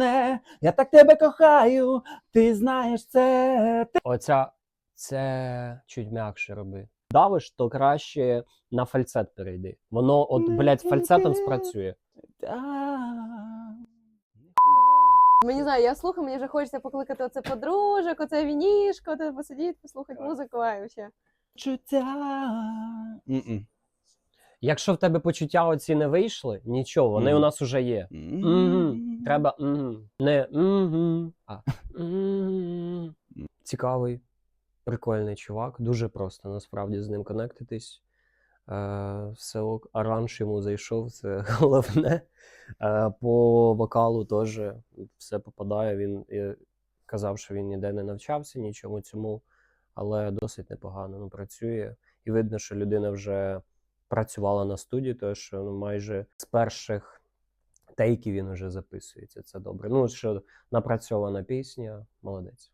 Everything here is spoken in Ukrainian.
мене, я так тебе кохаю, ти знаєш це. Ти... Оця це чуть м'якше роби. Давиш, то краще на фальцет перейди. Воно, от, блядь, фальцетом спрацює. Мені знаю, я слухаю, мені вже хочеться покликати оце подружок, оце вінішко, оце посидіти, послухати музику, а вообще. Чуття. М-м. Якщо в тебе почуття оці не вийшли, нічого, вони у нас уже є. Мгм. Треба мгм. не мгм, а мгм. цікавий, прикольний чувак. Дуже просто насправді з ним конектитись. Е, все ок. Аранж йому зайшов, це головне. Е, по вокалу теж все попадає. Він е, казав, що він ніде не навчався нічому цьому, але досить непогано ну, працює. І видно, що людина вже працювала на студії, тому що ну, майже з перших тейків він уже записується. Це добре. Ну, що напрацьована пісня, молодець.